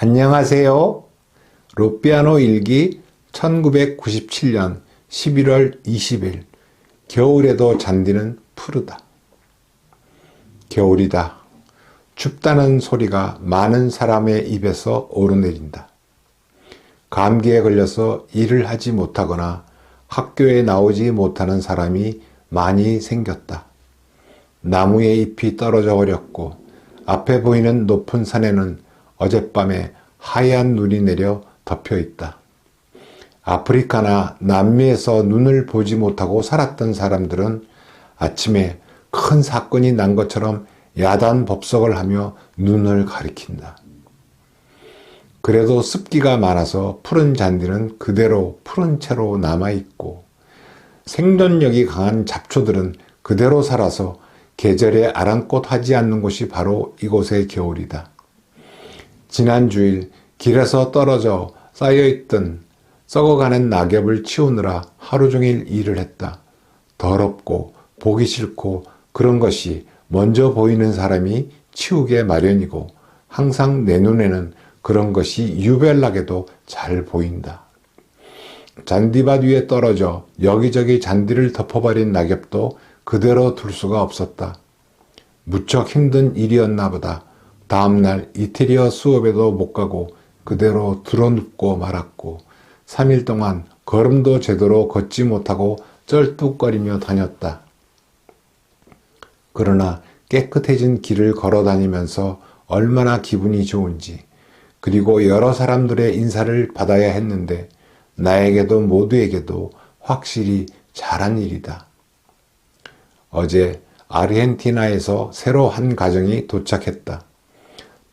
안녕하세요. 로피아노 일기 1997년 11월 20일 겨울에도 잔디는 푸르다. 겨울이다. 춥다는 소리가 많은 사람의 입에서 오르내린다. 감기에 걸려서 일을 하지 못하거나 학교에 나오지 못하는 사람이 많이 생겼다. 나무에 잎이 떨어져 버렸고 앞에 보이는 높은 산에는 어젯밤에 하얀 눈이 내려 덮여 있다. 아프리카나 남미에서 눈을 보지 못하고 살았던 사람들은 아침에 큰 사건이 난 것처럼 야단 법석을 하며 눈을 가리킨다. 그래도 습기가 많아서 푸른 잔디는 그대로 푸른 채로 남아있고 생존력이 강한 잡초들은 그대로 살아서 계절에 아랑곳하지 않는 곳이 바로 이곳의 겨울이다. 지난 주일 길에서 떨어져 쌓여있던 썩어가는 낙엽을 치우느라 하루 종일 일을 했다. 더럽고 보기 싫고 그런 것이 먼저 보이는 사람이 치우게 마련이고 항상 내 눈에는 그런 것이 유별나게도 잘 보인다. 잔디밭 위에 떨어져 여기저기 잔디를 덮어버린 낙엽도 그대로 둘 수가 없었다. 무척 힘든 일이었나 보다. 다음날 이태리어 수업에도 못 가고 그대로 드러눕고 말았고 3일 동안 걸음도 제대로 걷지 못하고 쩔뚝거리며 다녔다. 그러나 깨끗해진 길을 걸어 다니면서 얼마나 기분이 좋은지 그리고 여러 사람들의 인사를 받아야 했는데 나에게도 모두에게도 확실히 잘한 일이다. 어제 아르헨티나에서 새로 한 가정이 도착했다.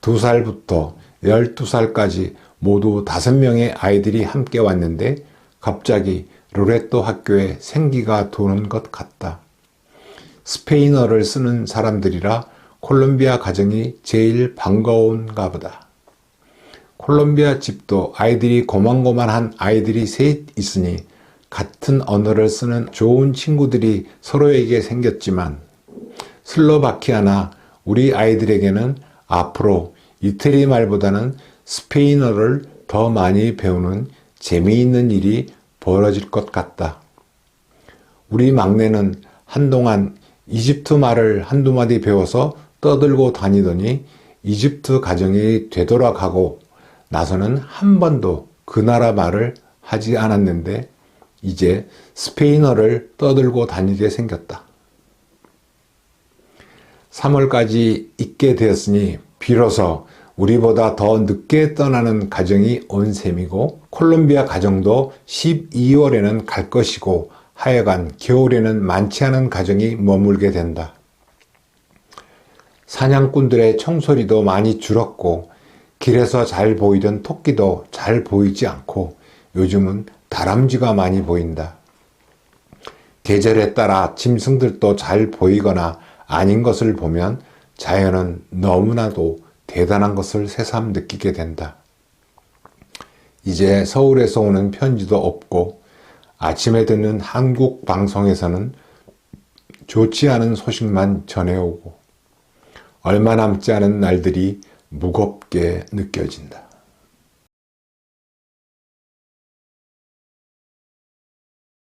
두 살부터 열두 살까지 모두 다섯 명의 아이들이 함께 왔는데 갑자기 로레토 학교에 생기가 도는 것 같다. 스페인어를 쓰는 사람들이라 콜롬비아 가정이 제일 반가운가 보다. 콜롬비아 집도 아이들이 고만고만한 아이들이 셋 있으니 같은 언어를 쓰는 좋은 친구들이 서로에게 생겼지만 슬로바키아나 우리 아이들에게는 앞으로 이태리 말보다는 스페인어를 더 많이 배우는 재미있는 일이 벌어질 것 같다. 우리 막내는 한동안 이집트 말을 한두 마디 배워서 떠들고 다니더니 이집트 가정이 되돌아가고 나서는 한 번도 그 나라 말을 하지 않았는데 이제 스페인어를 떠들고 다니게 생겼다. 3월까지 있게 되었으니 비로소 우리보다 더 늦게 떠나는 가정이 온 셈이고 콜롬비아 가정도 12월에는 갈 것이고 하여간 겨울에는 많지 않은 가정이 머물게 된다. 사냥꾼들의 총소리도 많이 줄었고 길에서 잘 보이던 토끼도 잘 보이지 않고 요즘은 다람쥐가 많이 보인다. 계절에 따라 짐승들도 잘 보이거나 아닌 것을 보면 자연은 너무나도 대단한 것을 새삼 느끼게 된다. 이제 서울에서 오는 편지도 없고 아침에 듣는 한국 방송에서는 좋지 않은 소식만 전해오고 얼마 남지 않은 날들이 무겁게 느껴진다.